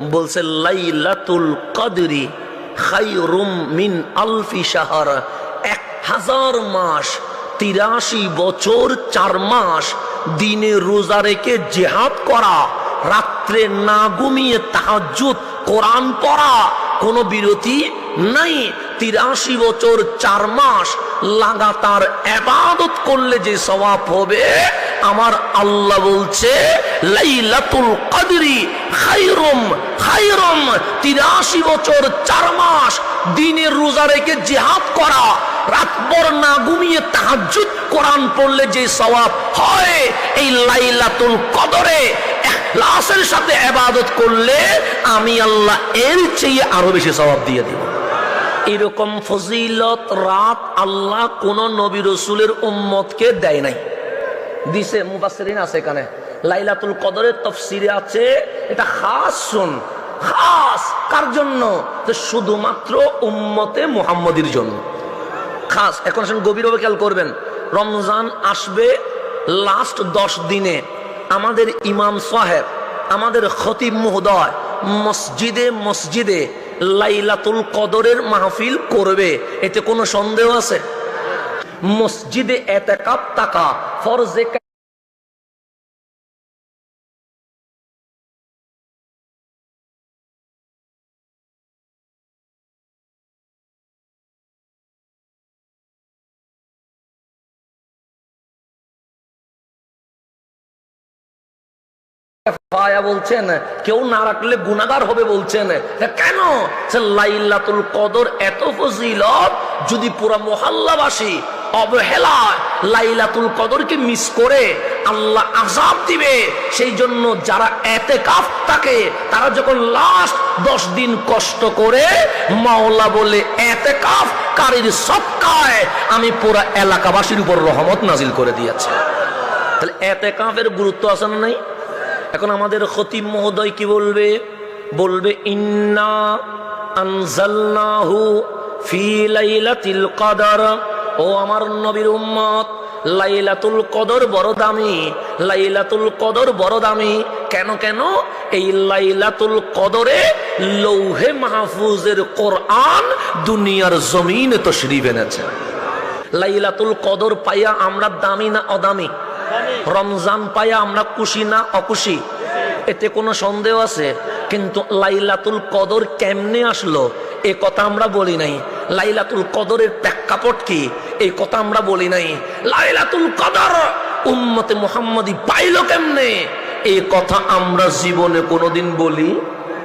বলছে, লাইলাতুল কদরি খাইরুম মিন আলফি শাহর। এক হাজার মাস, তিরাশি বছর, চার মাস দিনে রোজা রেখে জেহাদ করা, রাত্রে না ঘুমিয়ে তাহাজুত কোরআন পড়া, কোনো বিরতি নাই। তিরাশি বছর, চার মাস লাগাতার এবাদত করলে যে সওয়াব হবে, আমার আল্লাহ বলছে, লাইলাতুল কদরি খাইরুম খাইরুম তিরাশি বছর, চার মাস দিনের রোজা রেখে জিহাদ করা রাতভর না ঘুমিয়ে তাহাজ্জুদ কোরআন পড়লে যে সওয়াব হয়, এই লাইলাতুল কদরে ইখলাসের সাথে ইবাদত করলে আমি আল্লাহ এর চেয়ে আরও বেশি সওয়াব দিয়ে দিব। এরকম ফজিলত রাত আল্লাহ কোন নবী রসুলের উম্মতকে দেয় নাই। দিছে মুবাসসিরিন আছে এখানে। লাইলাতুল কদরের তফসিরে আছে, এটা খাস শুন, খাস। কার জন্য? শুধুমাত্র উম্মতে মুহাম্মদির জন্য। খাস। এখন আসেন গভীরভাবে খেয়াল করবেন। রমজান আসবে লাস্ট দশ দিনে। আমাদের ইমাম সাহেব, আমাদের খতিব মহোদয়, মসজিদে মসজিদে লাইলাতুল কদরের মাহফিল করবে। এতে কোনো সন্দেহ আছে? মসজিদে এতে কাপ টাকা ফরজে পায়া বলছেন, কেউ না রাখলে হবে বলছেন। কেন? কদর এত ফজিলত, যদি পুরা মহল্লাবাসী লাইলাতুল কদরকে মিস করে, আল্লাহ আজাব দিবে। সেই জন্য যারা এতে কাফ থাকে, তারা যখন লাস্ট দশ দিন কষ্ট করে, মাওলা বলে এতে কাফ কারির সৎকায় আমি পুরা এলাকাবাসীর উপর রহমত নাজিল করে দিয়েছে। তাহলে এতে কাফের গুরুত্ব আছে না নাই? এখন আমাদের খতিব মহোদয় কি বলবে? বলবে, ইন্না ফি ও আমার নবীর লাইলাতুল কদর বড় দামি, লাইলাতুল কদর বড় দামি। কেন কেন? এই লাইলাতুল কদরে লৌহে মাহফুজের কোরআন দুনিয়ার জমিনে তশরিফ এনেছে। লাইলাতুল কদর পাইয়া আমরা দামি না অদামি? রমজান পাইয়া আমরা খুশি না অকুশি এতে কোনো সন্দেহ আছে? কিন্তু লাইলাতুল কদর কেমনে আসলো? এ কথা আমরা বলি নাই। লাইলাতুল কদরের প্রেক্ষাপট কি? এই কথা আমরা বলি নাই। লাইলাতুল কদর উম্মতে মোহাম্মদী পাইলো কেমনে? এই কথা আমরা জীবনে কোনোদিন বলি